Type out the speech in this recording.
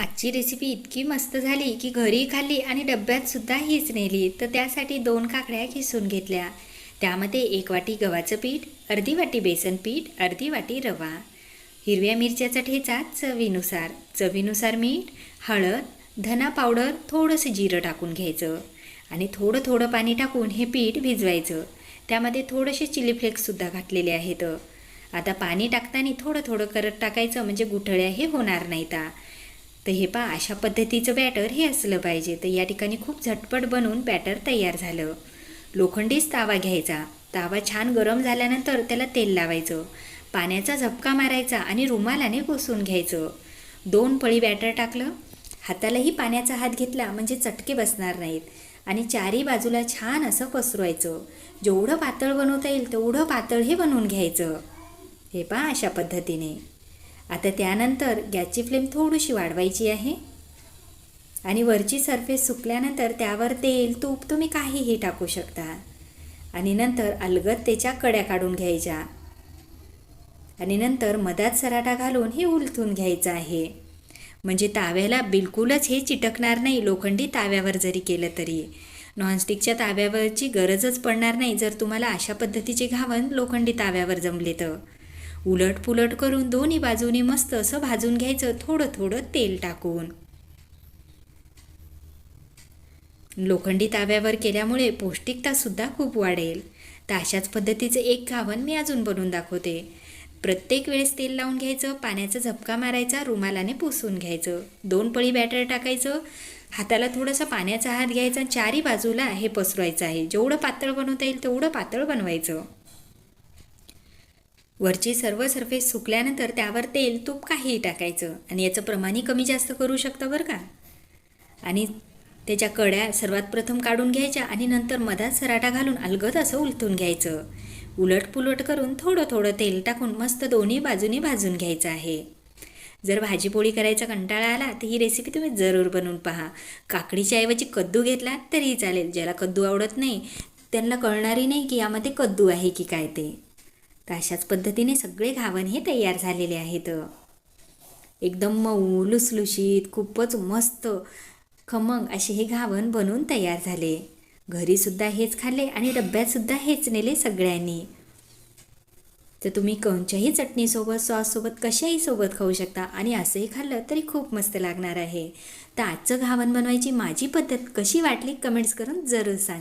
आजची रेसिपी इतकी मस्त झाली की घरी खाल्ली आणि डब्यातसुद्धा हीच नेली. तर त्यासाठी दोन काकड्या किसून घेतल्या. त्यामध्ये एक वाटी गव्हाचं पीठ अर्धी वाटी बेसन पीठ अर्धी वाटी रवा. हिरव्या मिरच्याचा ठेचा चवीनुसार. चवीनुसार मीठ हळद धना पावडर थोडंसं जिरं टाकून घ्यायचं. आणि थोडं थोडं पाणी टाकून हे पीठ भिजवायचं. त्यामध्ये थोडेसे चिली फ्लेक्ससुद्धा घातलेले आहेत. आता पाणी टाकताना थोडं थोडं करत टाकायचं म्हणजे गुठळ्या हे होणार नाहीत. तर हे पहा अशा पद्धतीचं बॅटर हे असलं पाहिजे. तर या ठिकाणी खूप झटपट बनवून बॅटर तयार झालं. लोखंडीच तावा घ्यायचा. तावा छान गरम झाल्यानंतर त्याला तेल लावायचं. पाण्याचा झपका मारायचा आणि रुमालाने पुसून घ्यायचं. दोन पळी बॅटर टाकलं. हातालाही पाण्याचा हात घेतला म्हणजे चटके बसणार नाहीत. आणि चारी बाजूला छान असं पसरवायचं. जेवढं पातळ बनवता येईल तेवढं पातळ हे बनवून घ्यायचं. हे पहा अशा पद्धतीने. आता त्यानंतर गॅसची फ्लेम थोडीशी वाढवायची आहे. आणि वरची सरफेस सुकल्यानंतर त्यावर तेल तूप तुम्ही काहीही टाकू शकता. आणि नंतर अलगद त्याच्या कड्या काढून घ्यायच्या. आणि नंतर मधात सराटा घालून हे उलथून घ्यायचं आहे. म्हणजे ताव्याला बिलकुलच हे चिटकणार नाही लोखंडी ताव्यावर जरी केलं तरी. नॉनस्टिकच्या ताव्यावरची गरजच पडणार नाही जर तुम्हाला अशा पद्धतीचे घावन लोखंडी ताव्यावर जमले तर. उलटपुलट करून दोन्ही बाजूनी मस्त असं भाजून घ्यायचं थोडं थोडं तेल टाकून. लोखंडी ताव्यावर केल्यामुळे पौष्टिकतासुद्धा खूप वाढेल. तर अशाच पद्धतीचं एक घावन मी अजून बनवून दाखवते. प्रत्येक वेळेस तेल लावून घ्यायचं पाण्याचा झपका मारायचा रुमालाने पुसून घ्यायचं. दोन पळी बॅटर टाकायचं हाताला थोडंसं पाण्याचा हात घ्यायचा चारी बाजूला हे पसरवायचं आहे. जेवढं पातळ बनवता येईल तेवढं पातळ बनवायचं. वरची सर्व सरफेस सुकल्यानंतर त्यावर तेल तूप काहीही टाकायचं आणि याचं प्रमाणही कमी जास्त करू शकता बरं का. आणि त्याच्या कड्या सर्वात प्रथम काढून घ्यायच्या आणि नंतर मधात सराटा घालून अलगद असं उलथून घ्यायचं. उलट पुलट करून थोडं थोडं तेल टाकून मस्त दोन्ही बाजूनी भाजून घ्यायचं आहे. जर भाजीपोळी करायचा कंटाळा आला तर ही रेसिपी तुम्ही जरूर बनवून पहा. काकडीच्या ऐवजी कद्दू घेतला तरीही चालेल ज्याला कद्दू आवडत नाही. त्यांना कळणारही नाही की यामध्ये कद्दू आहे की काय ते. तर अशाच पद्धतीने सगळे घावन हे तयार झालेले आहेत. एकदम मऊ लुसलुशीत खूपच मस्त खमंग असे हे घावन बनवून तयार झाले. घरीसुद्धा हेच खाल्ले आणि डब्यातसुद्धा हेच नेले सगळ्यांनी. तर तुम्ही कोणत्याही चटणीसोबत सॉससोबत कशाही सोबत खाऊ शकता आणि असंही खाल्लं तरी खूप मस्त लागणार आहे. तर आजचं घावन बनवायची माझी पद्धत कशी वाटली कमेंट्स करून जरूर सांग.